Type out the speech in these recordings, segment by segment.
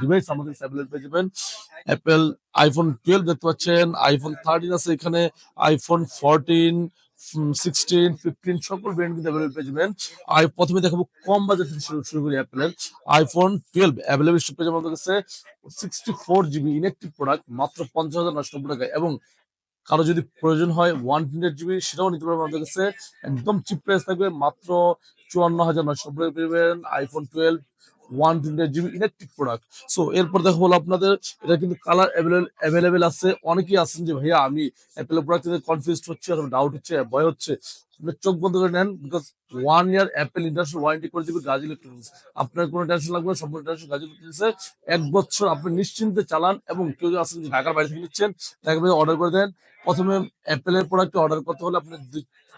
Device আমাদের available পেয়ে যাবেন। অ্যাপেল আইফোন টুয়েলভ দেখতে পাচ্ছেন আইফোন থার্টিন আছে এখানে আইফোন ফোরটিন সিক্সটিন ফিফটিন সকল ব্র্যান্ড কিন্তু অ্যাভেলেবল পেয়ে যাবেন। প্রথমে দেখাবো কম বাজেট শুরু করি অ্যাপেলের আইফোন টুয়েলভ অ্যাভেলেবল পেয়ে যাবেন আমাদের কাছে। Sixty four GB inactive product মাত্র পঞ্চাশ হাজার নশো নব্বই টাকা এবং কারও যদি প্রয়োজন হয় ওয়ান হান্ড্রেড জিবি সেটাও নিতে পারবেন আমাদের কাছে। একদম চিপ প্রাইস থাকবে, মাত্র চুয়ান্ন হাজার নশো নব্বই পেয়ে iPhone twelve one twenty GB electric product so এরপর দেখো আপনাদের, এটা কিন্তু কালার অ্যাভেলেবেল আছে। অনেকেই আছেন যে, ভাইয়া, আমি অ্যাপেলের প্রোডাক্ট কনফিউজ হচ্ছে ডাউট হচ্ছে, ভয় হচ্ছে। চোখ বন্ধ করে নেন because one year Apple international warranty করে দিবে, গাজী ইলেকট্রনিক্স আপনার কোনো টেনশন লাগবে সম্পূর্ণ টেনশন গাজী ইলেকট্রনিক্সে এক বছর আপনি নিশ্চিন্তে চালান এবং কেউ যদি আসেন ঢাকার বাইরে থেকে নিচ্ছেন, তাকে অর্ডার করে দেন। প্রথমে অ্যাপেলের প্রোডাক্ট অর্ডার করতে হলে আপনি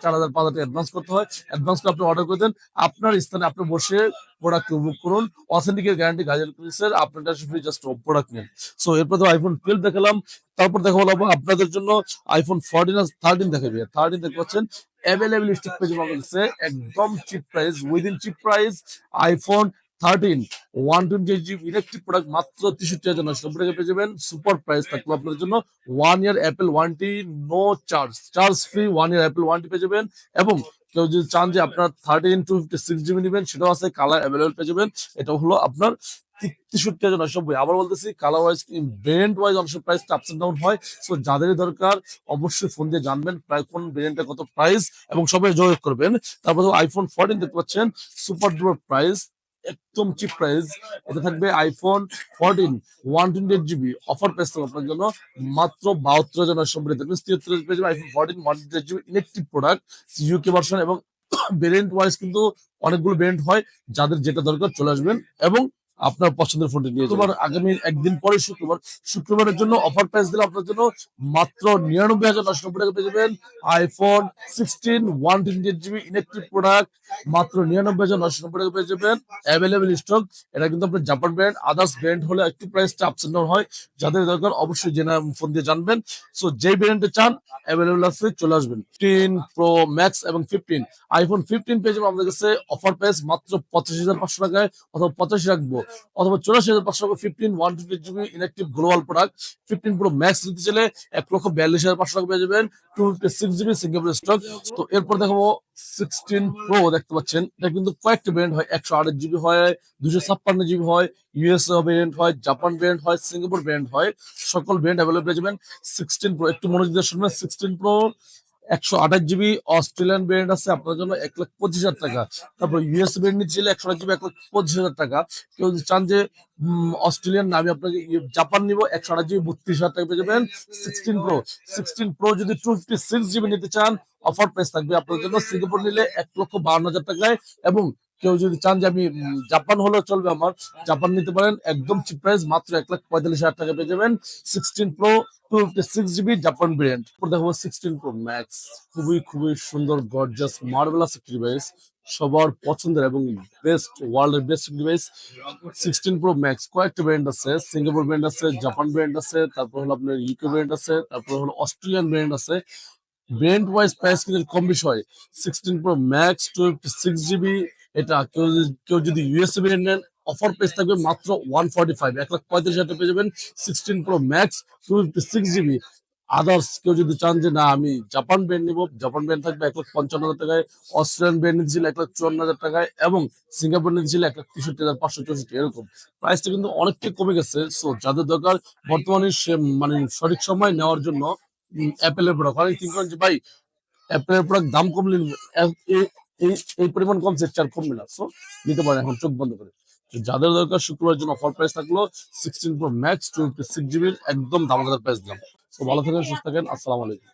চার হাজার, পাঁচ হাজার অ্যাডভান্স করতে হয়। অ্যাডভান্স করে আপনি অর্ডার করে দেন। আপনার স্থানে আপনি বসে প্রোডাক্ট বুক করুন। অথেন্টিকের গ্যারান্টি গাজী ইলেকট্রনিক্সের আপনার ফ্রি জাস্ট প্রোডাক্ট নেন। সো এরপর তো আইফোন টুয়েলভ দেখালাম। তারপর দেখা হলো আপনাদের জন্য আইফোন ফোরটিন আর থার্টিন দেখাবে। থার্টিন দেখতে পাচ্ছেন অ্যাভেলেবল স্টক পেজে পাওয়া গেছে একদম cheap price within cheap price iPhone thirteen one twenty GB electric product মাত্র তেষট্টি হাজার নশো টাকা পেয়ে যাবেন। সুপার প্রাইস থাকল আপনাদের জন্য। One year Apple warranty no charge charge free one year Apple warranty পেয়ে যাবেন। এবং কেউ যদি চান যে আপনার thirteen two fifty six GB নেবেন সেটাও আছে কালার অ্যাভেলেবেল পেয়ে যাবেন। এটা হলো আপনার তেষট্টি হাজার নশো নব্বই আবার বলতেছি কালার ওয়াইজ ব্র্যান্ড ওয়াইজ অংশ প্রাইস আপস এন্ড ডাউন হয়। সো যাদেরই দরকার অবশ্যই ফোন দিয়ে জানবেন প্রায় কোন ব্র্যান্ডটা কত প্রাইস এবং সবাই যোগাযোগ করবেন। তারপর আইফোন ফোরটিন দেখতে পাচ্ছেন সুপার ডুপার প্রাইস একদম চিপ প্রাইস এটা থাকবে iPhone fourteen one twenty eight GB offer price থাকবে আপনার জন্য মাত্র বাহাত্তর হাজার নশো নব্বই থাকবে তিয়াত্তর পেয়ে যাবে iPhone fourteen one twenty GB electric product UK version এবং ভেরিয়েন্ট ওয়াইজ কিন্তু অনেকগুলো ভেরিয়েন্ট হয়। যাদের যেটা দরকার চলে আসবেন এবং আপনার পছন্দের ফোনটি নিয়ে তোমার আগামী একদিন পরে শুক্রবার শুক্রবারের জন্য অফার প্রাইস দিলে আপনার জন্য মাত্র নিরানব্বই হাজার নশো নব্বই টাকা পেয়ে যাবেন iPhone sixteen one twenty eight GB electric product মাত্র নিরানব্বই হাজার নশো নব্বই টাকা পেয়ে যাবেন। অ্যাভেলেবেল স্টক এটা কিন্তু আপনার জাপান ব্র্যান্ড আদার্স ব্র্যান্ড হলে একটু প্রাইসটা আপস ডাউন হয়। যাদের দরকার অবশ্যই জেনে ফোন দিয়ে জানবেন। সো যেই ব্র্যান্ডে চান অ্যাভেলেবেল আছে চলে আসবেন। ফিফটিন প্রো ম্যাক্স এবং ফিফটিন আইফোন ফিফটিন পেয়ে যাবেন আমাদের কাছে। অফার প্রাইস মাত্র পঁচাশি হাজার পাঁচশো টাকায় অথবা পঁচাশি রাখব। অথবা চৌরাশি হাজার পাঁচশো টাকা fifteen one twenty GB electric global product fifteen pro max নিতে চাইলে এক লক্ষ বিয়াল্লিশ হাজার পাঁচশো টাকা পেয়ে যাবেন। Two fifty six GB Singapore stock তো এরপর দেখাবো সিক্সটিন প্রো দেখতে পাচ্ছেন। এটা কিন্তু কয়েকটা ব্র্যান্ড হয়। একশো আট জিবি হয়, দুশো ছাপ্পান্ন জিবি হয় ইউএস ব্র্যান্ড হয় জাপান ব্র্যান্ড হয় সিঙ্গাপুর ব্র্যান্ড হয়। সকল ব্র্যান্ড অ্যাভেলেবল পেয়ে যাবেন। সিক্সটিন প্রো একটু মনোযোগ দিয়ে শুনবেন। সিক্সটিন প্রো একশো আঠাশ জিবি অস্ট্রেলিয়ান ব্র্যান্ড আছে, আপনার জন্য এক লাখ পঁচিশ হাজার টাকা। তারপর ইউএস ব্র্যান্ড নিচ্ছিল একশো আঠাশ জিবি এক লাখ পঁচিশ হাজার টাকা। কেউ যদি চান যে অস্ট্রেলিয়ান না, আমি আপনাকে জাপান নিব, একশো আঠাশ জিবি বত্রিশ হাজার টাকা পেয়ে যাবেন। সিক্সটিন প্রো সিক্সটিন প্রো যদি টু ফিফটি সিক্স জিবি নিতে চান অফার প্রাইস থাকবে আপনার জন্য। সিঙ্গাপুর নিলে এক লক্ষ বাউন্ন হাজার টাকায় এবং কেউ যদি চান যে আমি জাপান হলেও চলবে আমার, জাপান নিতে পারেন, একদম চিপ প্রাইস মাত্র এক লাখ পঁয়তাল্লিশ হাজার টাকা পেয়ে যাবেন। Sixteen pro two fifty six GB Japan brand দেখাবো সিক্সটিন প্রো ম্যাক্স খুবই খুবই সুন্দর গর্জাস মার্বেলাস একটি ডিভাইস সবার পছন্দের এবং বেস্ট ওয়ার্ল্ড এর best device sixteen pro max কয়েকটা ব্র্যান্ড আছে। সিঙ্গাপুর ব্র্যান্ড আছে জাপান ব্র্যান্ড আছে, তারপর হলো আপনার ইউকে ব্র্যান্ড আছে, তারপর হলো অস্ট্রেলিয়ান ব্র্যান্ড আছে। ব্র্যান্ড ওয়াইজ প্রাইস কিন্তু কম বেশি হয়। Sixteen pro max two six GB এটা কেউ কেউ যদি ইউএসএ ব্র্যান্ড নেন অফার প্রাইস থাকবে মাত্র ওয়ান ফর্টি ফাইভ এক লাখ পঁয়ত্রিশ হাজার পেয়ে যাবেন sixteen pro max two six GB others কেউ যদি চান যে, না, আমি জাপান ব্র্যান্ড নিবো জাপান ব্র্যান্ড থাকবে এক লাখ পঞ্চান্ন হাজার টাকায় অস্ট্রেলিয়ান ব্র্যান্ড নিচ্ছিল এক লাখ চুয়ান্ন হাজার টাকায় এবং সিঙ্গাপুর নিচ্ছিল এক লাখ তেষট্টি হাজার পাঁচশো চৌষট্টি, এরকম। প্রাইসটা কিন্তু অনেকটাই কমে গেছে সো যাদের দরকার বর্তমানে সে মানে সঠিক সময় নেওয়ার জন্য অ্যাপেলের প্রোডাক্ট অনেক চিন্তা করেন যে ভাই অ্যাপেলের প্রোডাক্ট দাম কমলে এই পরিমাণ কমছে চার কমবে না। সো নিতে পারেন এখন চোখ বন্ধ করে। যাদের দরকার, শুক্রবার জন্য অফার প্রাইস থাকল sixteen pro max twenty six জিবির একদম দামাদার প্রাইস দিলাম। তো ভালো থাকেন, সুস্থ থাকেন, আসসালামু আলাইকুম।